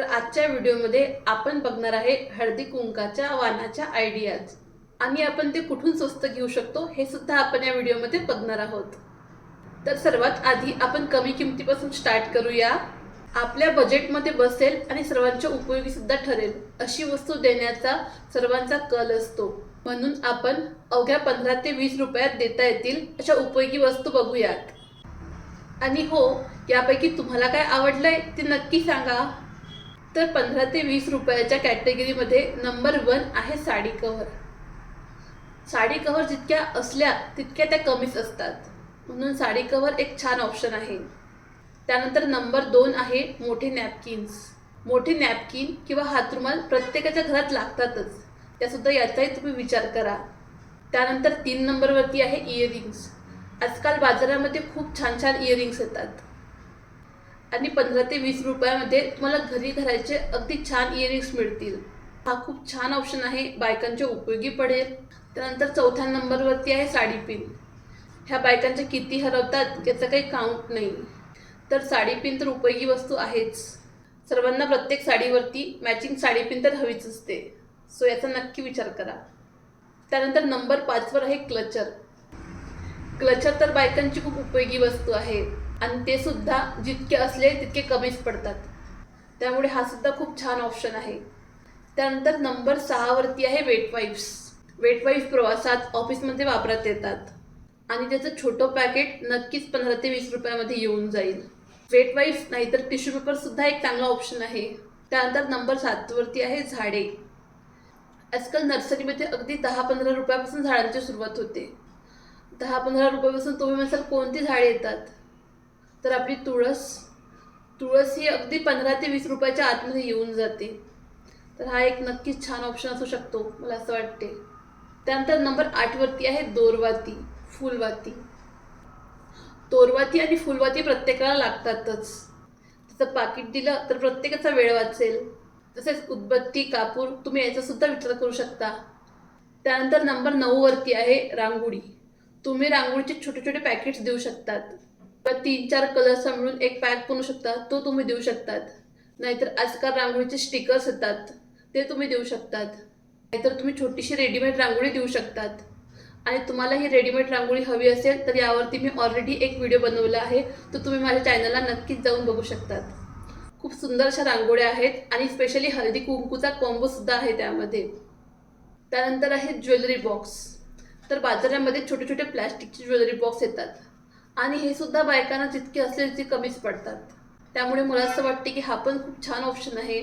तर आजच्या व्हिडिओमध्ये आपण बघणार आहे हळदी कुंकाच्या वाणाच्या आयडियाज आणि आपण ते कुठून स्वस्त घेऊ शकतो हे सुद्धा आपण या व्हिडिओमध्ये बघणार आहोत. तर सर्वात आधी आपण कमी किमतीपासून स्टार्ट करूया. आपल्या बजेटमध्ये बसेल आणि सर्वांच्या उपयोगी सुद्धा ठरेल अशी वस्तू देण्याचा सर्वांचा कल असतो. म्हणून आपण अवघ्या पंधरा ते वीस रुपयात देता येतील अशा उपयोगी वस्तू बघूयात. आणि हो यापैकी तुम्हाला काय आवडलंय ते नक्की सांगा. तर पंधरा ते वीस रुपयाच्या कॅटेगरीमध्ये नंबर वन आहे साडी कव्हर. साडी कव्हर जितक्या असल्या तितक्या त्या कमीच असतात. म्हणून साडी कव्हर एक छान ऑप्शन आहे. त्यानंतर नंबर दोन आहे मोठे नॅपकिन्स. मोठे नॅपकिन किंवा हातरुमाल प्रत्येकाच्या घरात लागतातच. त्यासुद्धा याचाही तुम्ही विचार करा. त्यानंतर तीन नंबरवरती आहे इयरिंग्स आजकाल बाजारामध्ये खूप छान छान इयरिंग्स येतात. आणि पंधरा ते वीस रुपयामध्ये तुम्हाला घरी घरायचे अगदी छान इयरिंग्स मिळतील. हा खूप छान ऑप्शन आहे बायकांच्या उपयोगी पडेल. त्यानंतर चौथ्या नंबरवरती आहे साडी पिन ह्या बायकांच्या किती हरवतात याचं काही काउंट नाही. तर साडी पिन तर उपयोगी वस्तू आहेच. सर्वांना प्रत्येक साडीवरती मॅचिंग साडी पिन तर हवीच असते. सो याचा नक्की विचार करा. त्यानंतर नंबर पाचवर आहे क्लचर क्लचर तर बायकांची खूप उपयोगी वस्तू आहे. आणि ते सुद्धा जितके असले तितके कमीच पडतात. त्यामुळे हा सुद्धा खूप छान ऑप्शन आहे. त्यानंतर नंबर सहावरती आहे वेट वाईप्स वेट वाईप्स प्रवासात ऑफिसमध्ये वापरात येतात. आणि त्याचं छोटं पॅकेट नक्कीच पंधरा ते वीस रुपयामध्ये येऊन जाईल. वेट वाईप्स नाहीतर टिश्यू पेपर सुद्धा एक चांगला ऑप्शन आहे. त्यानंतर नंबर सातवरती आहे झाडे. आजकाल नर्सरीमध्ये अगदी दहा पंधरा रुपयापासून झाडांची सुरुवात होते. दहा पंधरा रुपयापासून तुम्ही म्हणसाल कोणती झाडे येतात? तर आपली तुळस तुळस ही अगदी पंधरा ते वीस रुपयाच्या आतमध्ये येऊन जाते. तर हा एक नक्कीच छान ऑप्शन असू शकतो मला असं वाटते. त्यानंतर नंबर आठवरती आहे दोरवाती फुलवाती. दोरवाती आणि फुलवाती प्रत्येकाला लागतातच. त्याचं पाकिट दिलं तर प्रत्येकाचा वेळ वाचेल. तसेच उदबत्ती कापूर तुम्ही याचासुद्धा विचार करू शकता. त्यानंतर नंबर नऊवरती आहे रांगोळी. तुम्ही रांगोळीचे छोटे छोटे पॅकेट्स देऊ शकतात. किंवा तीन चार कलर्सचा मिळून एक पॅक बनवू शकता. तो तुम्ही देऊ शकतात. नाहीतर आजकाल रांगोळीचे स्टिकर्स येतात. ते तुम्ही देऊ शकतात. नाहीतर तुम्ही छोटीशी रेडीमेड रांगोळी देऊ शकतात. आणि तुम्हाला ही रेडीमेड रांगोळी हवी असेल तर यावरती मी ऑलरेडी एक व्हिडिओ बनवला आहे. तो तुम्ही माझ्या चॅनलला नक्कीच जाऊन बघू शकतात. खूप सुंदर अशा रांगोळ्या आहेत आणि स्पेशली हळदी कुंकूचा कॉम्बो सुद्धा आहे त्यामध्ये. त्यानंतर आहे ज्वेलरी बॉक्स तर बाजारामध्ये छोटे छोटे प्लॅस्टिकचे ज्वेलरी बॉक्स येतात. आणि हे सुद्धा बायकांना जितके असले तितके कमीच पडतात. त्यामुळे मला असं वाटते की हा पण खूप छान ऑप्शन आहे.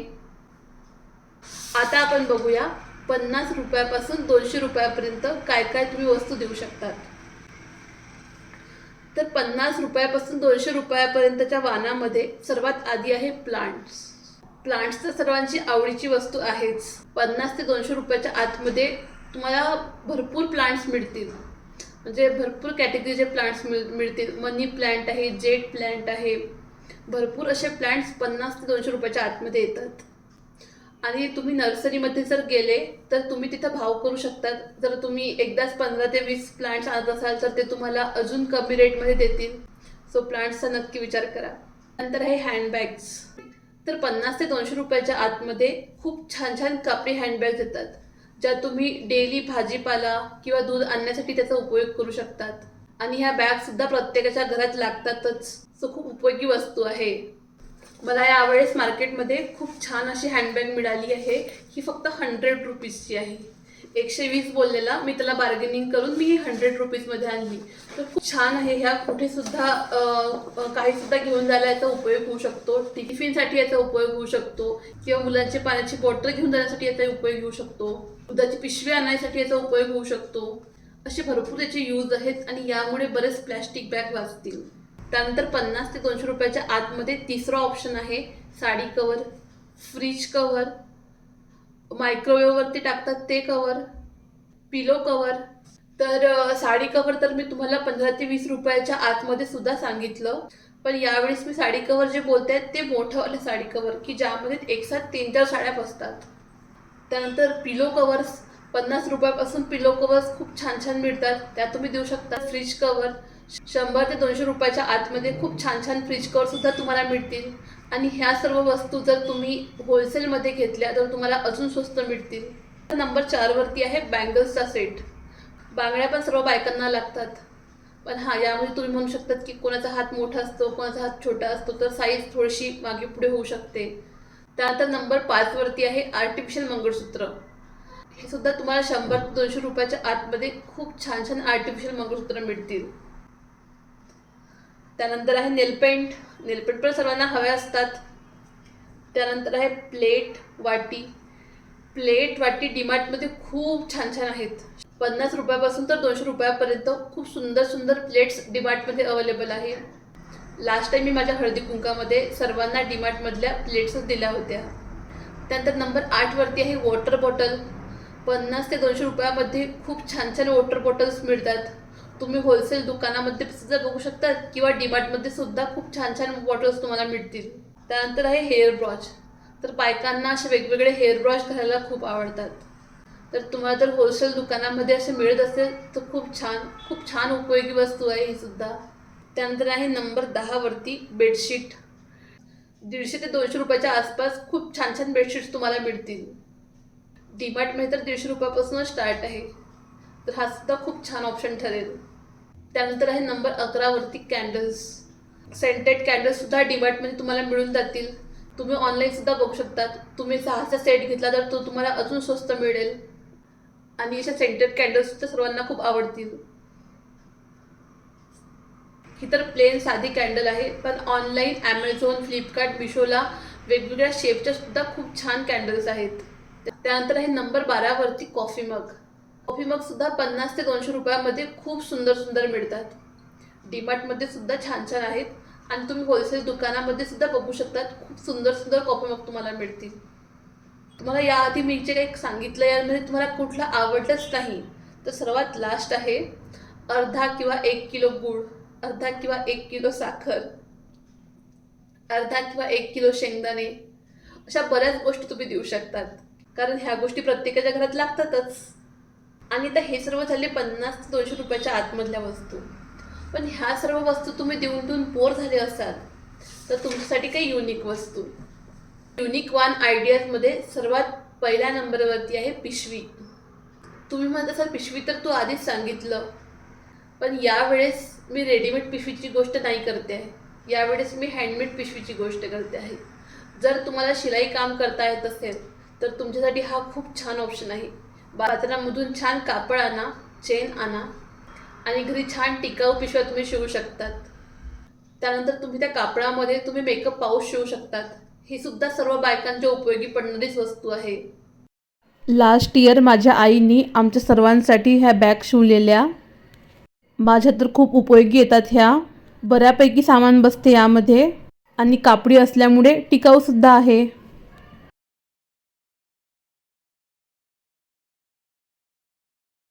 आता आपण बघूया पन्नास रुपयापासून दोनशे रुपयापर्यंत काय काय तुम्ही वस्तू देऊ शकतात. तर पन्नास रुपयापासून दोनशे रुपयापर्यंतच्या वानामध्ये सर्वात आधी आहे प्लांट्स प्लांट्स तर सर्वांची आवडीची वस्तू आहेच. पन्नास ते दोनशे रुपयाच्या आतमध्ये तुम्हाला भरपूर प्लांट्स मिळतील. म्हणजे भरपूर कॅटेगरीचे प्लांट्स मिळ मिळतील. मनी प्लांट आहे जेट प्लांट आहे. भरपूर असे प्लांट्स पन्नास ते दोनशे रुपयाच्या आतमध्ये येतात. आणि तुम्ही नर्सरीमध्ये जर गेले तर तुम्ही तिथं भाव करू शकतात जर तुम्ही एकदाच पंधरा ते वीस प्लांट्स आणत असाल तर ते तुम्हाला अजून कमी रेटमध्ये देतील. सो प्लांट्सचा नक्की विचार करा. नंतर आहे हँडबॅग्स तर पन्नास ते दोनशे रुपयाच्या आतमध्ये खूप छान छान कापडी हँडबॅग्स येतात. ज्या तुम्ही डेली भाजीपाला किंवा दूध आणण्यासाठी त्याचा उपयोग करू शकतात. आणि ह्या बॅगसुद्धा प्रत्येकाच्या घरात लागतातच. सो खूप उपयोगी वस्तू आहे. मला यावेळेस मार्केटमध्ये खूप छान अशी हँडबॅग मिळाली आहे. ही फक्त हंड्रेड रुपीजची आहे. एकशे वीस बोललेला मी त्याला बार्गेनिंग करून मी ही हंड्रेड रुपीजमध्ये आणली. तर खूप छान आहे ह्या. कुठे सुद्धा काही सुद्धा घेऊन जायला याचा उपयोग होऊ शकतो. टिफिनसाठी याचा उपयोग होऊ शकतो. किंवा मुलांची पाण्याची बॉटल घेऊन जाण्यासाठी याचा उपयोग होऊ शकतो. दुधाची पिशवी आणण्यासाठी याचा उपयोग होऊ शकतो. असे भरपूर याचे यूज आहेत आणि यामुळे बरेच प्लॅस्टिक बॅग वाचतील. त्यानंतर पन्नास ते दोनशे रुपयाच्या आतमध्ये तिसरा ऑप्शन आहे साडी कवर फ्रीज कवर मायक्रोवेव्हवरती टाकतात ते कवर पिलो कवर तर साडी कवर तर मी तुम्हाला पंधरा ते वीस रुपयाच्या आतमध्ये सुद्धा सांगितलं. पण यावेळेस मी साडी कवर जे बोलते आहेत ते मोठंवाले साडी कवर की ज्यामध्ये एक सात तीन चार साड्या बसतात. त्यानंतर पिलो कवर्स पन्नास रुपयापासून पिलो कवर्स खूप छान छान मिळतात. त्या तुम्ही देऊ शकता फ्रीज कवर शंभर ते दोनशे रुपयाच्या आतमध्ये खूप छान छान फ्रीज कवर सुद्धा तुम्हाला मिळतील. आणि ह्या सर्व वस्तू जर तुम्ही होलसेलमध्ये घेतल्या तर तुम्हाला अजून स्वस्त मिळतील. नंबर चारवरती आहे बँगल्सचा सेट बांगड्या पण सर्व बायकांना लागतात. पण हां यामध्ये तुम्ही म्हणू शकतात की कोणाचा हात मोठा असतो कोणाचा हात छोटा असतो तर साईज थोडीशी मागे पुढे होऊ शकते. त्यानंतर नंबर पाचवरती आहे आर्टिफिशियल मंगळसूत्र. हे सुद्धा तुम्हाला शंभर ते दोनशे रुपयाच्या आतमध्ये खूप छान छान आर्टिफिशियल मंगळसूत्र मिळतील. त्यानंतर आहे नेलपेंट नेलपेंट पण सर्वांना हव्या असतात. त्यानंतर आहे प्लेट वाटी. प्लेट वाटी डीमार्टमध्ये खूप छान छान आहेत. पन्नास रुपयापासून तर दोनशे रुपयापर्यंत खूप सुंदर सुंदर प्लेट्स डीमार्टमध्ये अवेलेबल आहे लास्ट टाईम मी माझ्या हळदी कुंकामध्ये सर्वांना डीमार्टमधल्या प्लेट्सच दिल्या होत्या. त्यानंतर नंबर आठवरती आहे वॉटर बॉटल. पन्नास ते दोनशे रुपयामध्ये खूप छान छान वॉटर बॉटल्स मिळतात. तुम्ही होलसेल दुकानामध्ये सुद्धा बघू शकता किंवा डीमार्टमध्ये सुद्धा खूप छान छान बॉटल्स तुम्हाला मिळतील. त्यानंतर आहे हेअर ब्रॉश तर बायकांना असे वेगवेगळे हेअर ब्रॉश घालायला खूप आवडतात. तर तुम्हाला जर होलसेल दुकानामध्ये असे मिळत असेल तर खूप छान खूप छान उपयोगी वस्तू आहे ही सुद्धा. त्यानंतर आहे नंबर दहावरती बेडशीट दीडशे ते दोनशे रुपयाच्या आसपास खूप छान छान बेडशीट्स तुम्हाला मिळतील. डीमार्टमध्ये तर दीडशे रुपयापासूनच स्टार्ट आहे. तर हा सुद्धा खूप छान ऑप्शन ठरेल. त्यानंतर आहे नंबर अकरावरती कॅन्डल्स सेंटेड कॅन्डल्ससुद्धा डीमार्टमध्ये तुम्हाला मिळून जातील. तुम्ही ऑनलाईनसुद्धा बघू शकतात. तुम्ही सहाचा सेट घेतला तर तो तुम्हाला अजून स्वस्त मिळेल. आणि अशा सेंटेड कॅन्डल्ससुद्धा सर्वांना खूप आवडतील. ही तर प्लेन साधी कॅन्डल आहे. पण ऑनलाईन ॲमेझॉन फ्लिपकार्ट मिशोला वेगवेगळ्या शेपच्या सुद्धा खूप छान कॅन्डल्स आहेत. त्यानंतर आहे नंबर बारावरती कॉफी मग कॉफी मग सुद्धा पन्नास ते दोनशे रुपयामध्ये खूप सुंदर सुंदर मिळतात. डीमार्टमध्ये सुद्धा छान छान आहेत. आणि तुम्ही होलसेल दुकानामध्ये सुद्धा बघू शकतात. खूप सुंदर सुंदर कॉफी मग तुम्हाला मिळतील. तुम्हाला याआधी मी जे काही सांगितलं यामध्ये तुम्हाला कुठला आवडलंच नाही. तर सर्वात लास्ट आहे अर्धा किंवा एक किलो गूळ अर्धा किंवा एक किलो साखर अर्धा किंवा एक किलो शेंगदाणे अशा बऱ्याच गोष्टी तुम्ही देऊ शकतात. कारण ह्या गोष्टी प्रत्येकाच्या घरात लागतातच. आणि आता हे सर्व झाले पन्नास ते दोनशे रुपयाच्या आतमधल्या वस्तू. पण ह्या सर्व वस्तू तुम्ही देऊन देऊन बोर झाले असाल तर तुमच्यासाठी काही युनिक वस्तू. युनिक वन आयडियाजमध्ये सर्वात पहिल्या नंबरवरती आहे पिशवी. तुम्ही म्हणत असाल पिशवी तर तू आधीच सांगितलं पण यावेळेस मी रेडीमेड पिशवीची गोष्ट नाही करते आहे. यावेळेस मी हँडमेड पिशवीची गोष्ट करते आहे. जर तुम्हाला शिलाई काम करता येत असेल तर तुमच्यासाठी हा खूप छान ऑप्शन आहे. बाजारामधून छान कापड आणा चेन आणा आणि घरी छान टिकाऊ पिशव्या तुम्ही शिवू शकतात. त्यानंतर तुम्ही त्या कापडामध्ये तुम्ही मेकअप पाऊस शिवू शकतात. ही सुद्धा सर्व बायकांच्या उपयोगी पडणारीच वस्तू आहे. लास्ट इयर माझ्या आईनी आमच्या सर्वांसाठी ह्या बॅग शिवलेल्या. माझ्या तर खूप उपयोगी येतात ह्या. बऱ्यापैकी सामान बसते यामध्ये. आणि कापडी असल्यामुळे टिकाऊसुद्धा आहे.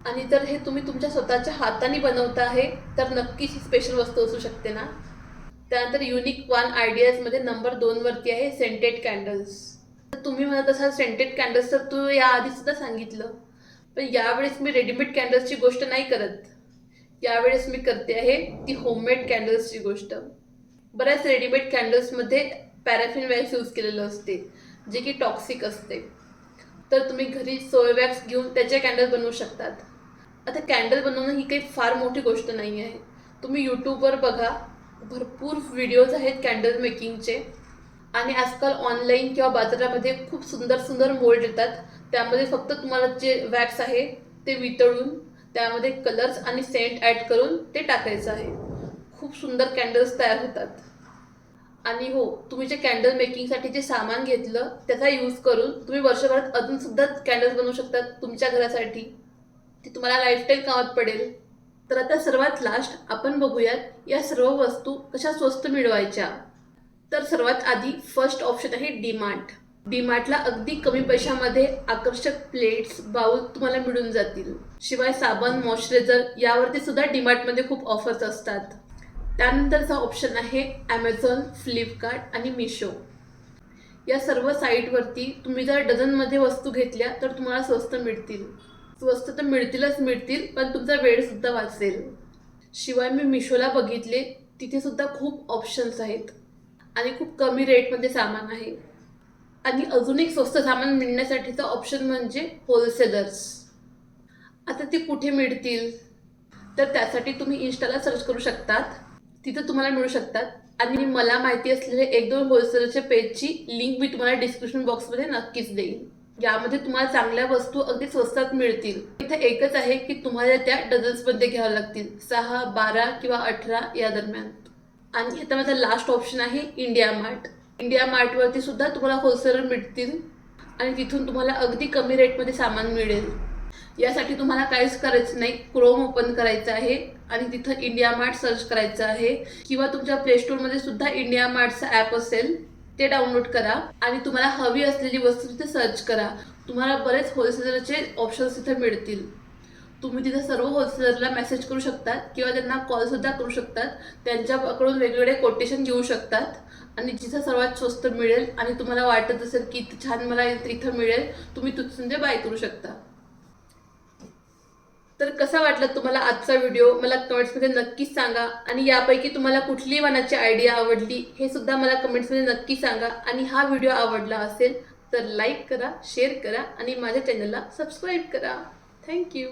आणि जर हे तुम्ही तुमच्या स्वतःच्या हाताने बनवता आहे तर नक्कीच ही स्पेशल वस्तू असू शकते ना. त्यानंतर युनिक वन आयडियाजमध्ये नंबर दोनवरती आहे सेंटेड कॅन्डल्स तर तुम्ही म्हणत असाल सेंटेड कॅन्डल्स तर तू याआधीसुद्धा सांगितलं. पण यावेळेस मी रेडीमेड कॅन्डल्सची गोष्ट नाही करत. यावेळेस मी करते आहे ती होममेड कॅन्डल्सची गोष्ट. बऱ्याच रेडीमेड कॅन्डल्समध्ये पॅराफिन वॅक्स यूज केलेलं असते जे की टॉक्सिक असते. तर तुम्ही घरी सोय वॅक्स घेऊन त्याचे कॅन्डल बनवू शकतात. आता कॅन्डल बनवणं ही काही फार मोठी गोष्ट नाही आहे तुम्ही यूट्यूबवर बघा भरपूर व्हिडिओज आहेत कॅन्डल मेकिंगचे आणि आजकाल ऑनलाईन किंवा बाजारामध्ये खूप सुंदर सुंदर मोल्ड येतात. त्यामध्ये फक्त तुम्हाला जे वॅक्स आहे ते वितळून त्यामध्ये कलर्स आणि सेंट ॲड करून ते टाकायचं आहे. खूप सुंदर कॅन्डल्स तयार होतात. आणि हो तुम्ही जे कॅन्डल मेकिंगसाठी जे सामान घेतलं त्याचा यूज करून तुम्ही वर्षभरात अजूनसुद्धा कॅन्डल्स बनवू शकतात तुमच्या घरासाठी. ती तुम्हाला लाईफटाईम कामात पडेल. तर आता सर्वात लास्ट आपण बघूयात या सर्व वस्तू कशा स्वस्त मिळवायच्या. तर सर्वात आधी फर्स्ट ऑप्शन आहे डीमार्ट डीमार्टला अगदी कमी पैशामध्ये आकर्षक प्लेट्स बाउल तुम्हाला मिळून जातील. शिवाय साबण मॉइश्चरायझर यावरती सुद्धा डीमार्टमध्ये खूप ऑफर्स असतात. त्यानंतरचा ऑप्शन आहे ॲमेझॉन फ्लिपकार्ट आणि मिशो या सर्व साईटवरती तुम्ही जर डझनमध्ये वस्तू घेतल्या तर तुम्हाला स्वस्त मिळतील. स्वस्त तर मिळतीलच मिळतील पण तुमचा वेळसुद्धा वाचेल. शिवाय मी मिशोला बघितले तिथे सुद्धा खूप ऑप्शन्स आहेत. आणि खूप कमी रेटमध्ये सामान आहे. आणि अजून एक स्वस्त सामान मिळण्यासाठीचं ऑप्शन म्हणजे होलसेलर्स आता ते कुठे मिळतील? तर त्यासाठी तुम्ही इन्स्टाला सर्च करू शकतात. तिथं तुम्हाला मिळू शकतात. आणि मला माहिती असलेले एक दोन होलसेलरच्या पेजची लिंक मी तुम्हाला डिस्क्रिप्शन बॉक्समध्ये नक्कीच देईन. यामध्ये तुम्हाला चांगल्या वस्तू अगदी स्वस्तात मिळतील. इथे एकच आहे की तुम्हाला त्या डझन्समध्ये घ्याव्या लागतील. सहा बारा किंवा अठरा या दरम्यान. आणि आता माझा लास्ट ऑप्शन आहे इंडिया मार्ट इंडिया मार्टवरती सुद्धा तुम्हाला होलसेलर मिळतील. आणि तिथून तुम्हाला अगदी कमी रेटमध्ये सामान मिळेल. यासाठी तुम्हाला काहीच करायचं नाही. क्रोम ओपन करायचं आहे. आणि तिथं इंडिया मार्ट सर्च करायचं आहे. किंवा तुमच्या प्ले स्टोअरमध्ये सुद्धा इंडिया मार्टचा ॲप असेल. ते डाउनलोड करा आणि तुम्हाला हवी असलेली वस्तू तिथे सर्च करा. तुम्हाला बरेच होलसेलरचे ऑप्शन्स तिथे मिळतील. तुम्ही तिथे सर्व होलसेलरला मेसेज करू शकतात किंवा त्यांना कॉलसुद्धा करू शकतात. त्यांच्याकडून वेगवेगळे कोटेशन घेऊ शकतात. आणि जिथं सर्वात स्वस्त मिळेल आणि तुम्हाला वाटत असेल की इथं छान मला इथं मिळेल तुम्ही तिथून ते बाय करू शकता. तर कसा वाटला तुम्हाला आजचा व्हिडिओ? मला कमेंट्समध्ये नक्कीच सांगा. आणि यापैकी तुम्हाला कुठली वानाची आयडिया आवडली हे सुद्धा मला कमेंट्समध्ये नक्की सांगा. आणि हा व्हिडिओ आवडला असेल तर लाईक करा शेअर करा आणि माझ्या चॅनलला सबस्क्राईब करा. थँक्यू